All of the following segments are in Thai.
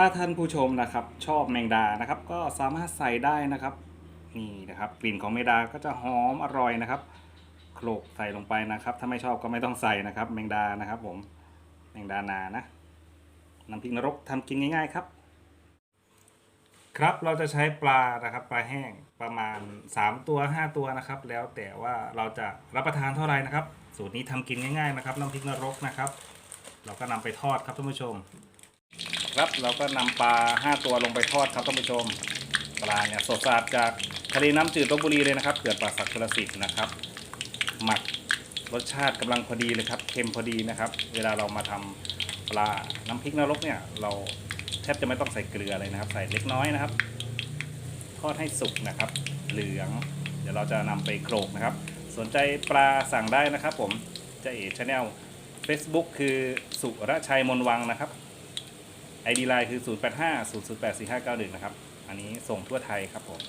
ถ้าท่านผู้ชมนะครับชอบแมงดานะครับ ก็สามารถใส่ได้นะครับนี่นะครับกลิ่นของแมงดาก็จะหอมอร่อยนะครับโขลกใส่ลงไปนะครับ ถ้าไม่ชอบก็ไม่ต้องใส่นะครับ แมงดานะครับ ผมแมงดานานะน้ำพริกนรกทำกินง่าย ๆครับ ครับเราจะใช้ปลานะครับ ปลาแห้งประมาณ 3 ตัว 5 ตัวนะครับ แล้วแต่ว่าเราจะรับประทานเท่าไหร่นะครับ สูตรนี้ทำกินง่าย ๆ นะครับ น้ำพริกนรกนะครับ เราก็นำไปทอดครับท่านผู้ชม ครับเราก็นำปลา 5 ตัวลงไปทอดครับท่านผู้ชม ปลาเนี่ยสดสะอาดจากทะเลน้ำจืดลบบุรีเลยนะครับเกิดป่าสักชลสิทธิ์นะครับ หมักรสชาติกำลังพอดีเลยครับเค็มพอดีนะครับ เวลาเรามาทำปลาน้ำพริกนรกเนี่ยเราแทบจะไม่ต้องใส่เกลือเลยนะครับ ใส่เล็กน้อยนะครับ ทอดให้สุกนะครับ เหลือง เดี๋ยวเราจะนำไปโขลกนะครับ สนใจปลาสั่งได้นะครับ ผมจะเอ๋ชาแนล Facebook คือสุรชัยมนวังนะครับ ID ไลน์คือ 0 8 5 0 0 8 4 5 9 1 นะครับ อันนี้ส่งทั่วไทยครับผม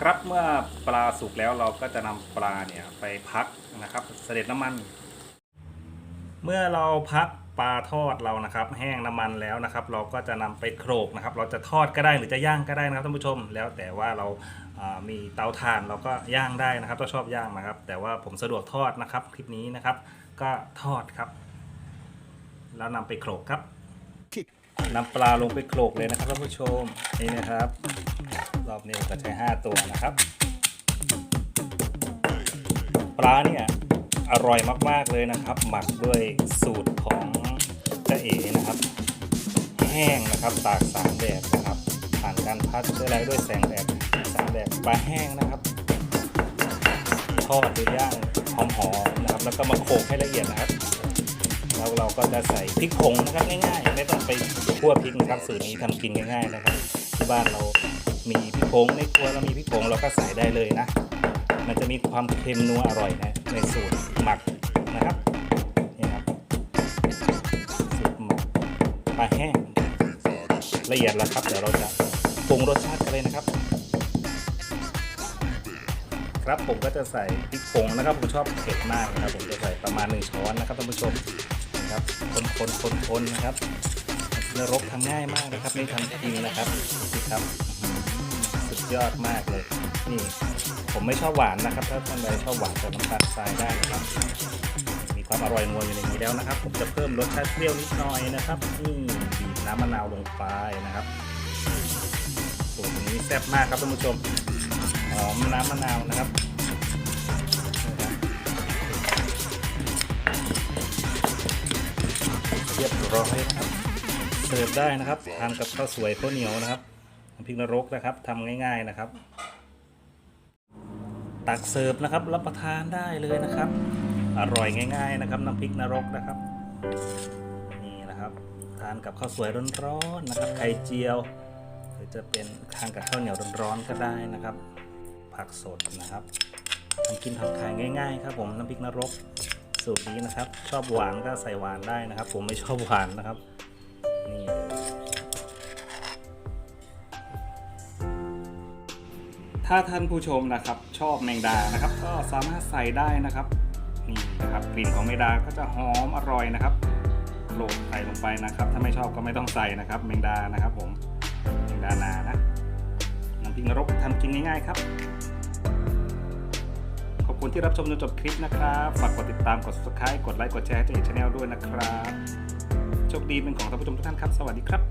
ครับเมื่อปลาสุกแล้วเราก็จะนำปลาเนี่ยไปพักนะครับ เสด็จน้ำมัน เมื่อเราพักปลาทอดเรานะครับ แห้งน้ำมันแล้วนะครับ เราก็จะนำไปโขลกนะครับ เราจะทอดก็ได้หรือจะย่างก็ได้นะครับท่านผู้ชม แล้วแต่ว่าเราอ่ามีเตาถ่านเราก็ย่างได้นะครับถ้าชอบย่างนะครับ แต่ว่าผมสะดวกทอดนะครับคลิปนี้นะครับ ก็ทอดครับ แล้วนำไปโขลกครับนำปลาลงไปโขลกเลยนะครับท่านผู้ชมนี่นะครับ รอบนี้ก็ใช้ 5 ตัวนะครับ ปลาเนี่ยอร่อยมากๆเลยนะครับ หมักด้วยสูตรของเจ๊เอ๋นะครับ แห้งนะครับตากสามแดดนะครับ ผ่านการพัดด้วยอะไรด้วยแสงแดดแสงแดดปลาแห้งนะครับทอดหรือย่างหอมๆนะครับ แล้วก็มาโขลกให้ละเอียดนะครับ แล้วเราก็จะใส่พริกผงนะครับง่ายๆ ไม่ต้องไปคั่วพริกนะครับสูตรนี้ทำกินง่ายๆนะครับที่บ้านเรามีพริกผงในครัวเรามีพริกผงเราก็ใส่ได้เลยนะ มันจะมีความเค็มนัวอร่อยนะในสูตรหมักนะครับนี่ครับสูตรหมักปลาแห้งละเอียดแล้วครับเดี๋ยวเราจะปรุงรสชาติกันเลยนะครับ ครับผมก็จะใส่พริกผงนะครับผมชอบเผ็ดมากนะครับผมจะใส่ประมาณหนึ่งช้อนนะครับท่านผู้ชม นะครับ คนคนคนคนนะครับนรกทำง่ายมากนะครับนี่ทำจริงนะครับนี่ครับสุดยอดมากเลยนี่ผมไม่ชอบหวานนะครับ ถ้าท่านใดชอบหวานก็น้ำตาลทรายได้นะครับ มีความอร่อยนัวอยู่ในนี้แล้วนะครับ ผมจะเพิ่มรสชาติเปรี้ยวนิดหน่อยนะครับนี่บีบน้ำมะนาวลงไปนะครับสูตรนี้แซ่บมากครับท่านผู้ชมหอมน้ำมะนาวนะครับ รียบร้อยครับเสิร์ฟได้นะครับทานกับข้าวสวยข้าวเหนียวนะครับน้ำพริกนรกนะครับทำง่าย ๆนะครับ ตักเสิร์ฟนะครับ รับประทานได้เลยนะครับ อร่อยง่าย ๆนะครับ น้ำพริกนรกนะครับนี่นะครับทานกับข้าวสวยร้อนๆนะครับไข่เจียว หรือจะเป็นทานกับข้าวเหนียวร้อนๆก็ได้นะครับ ผักสดนะครับทำกินทำขายง่าย ๆ ครับผมน้ำพริกนรก สูตรนี้นะครับ ชอบหวานก็ใส่หวานได้นะครับ ผมไม่ชอบหวานนะครับนี่ถ้าท่านผู้ชมนะครับ ชอบแมงดานะครับ ก็สามารถใส่ได้นะครับนี่นะครับกลิ่นของแมงดาก็จะหอมอร่อยนะครับโขลกใส่ลงไปนะครับ ถ้าไม่ชอบก็ไม่ต้องใส่นะครับแมงดานะครับ ผมแมงดานานะน้ำพริกนรกทำกินง่ายๆครับ คุณที่รับชมจนจบคลิปนะครับ ฝากกดติดตาม กด subscribe กดไลค์ กดแชร์ให้เจ๊ชาแนลด้วยนะครับ โชคดีเป็นของท่านผู้ชมทุกท่านครับ สวัสดีครับ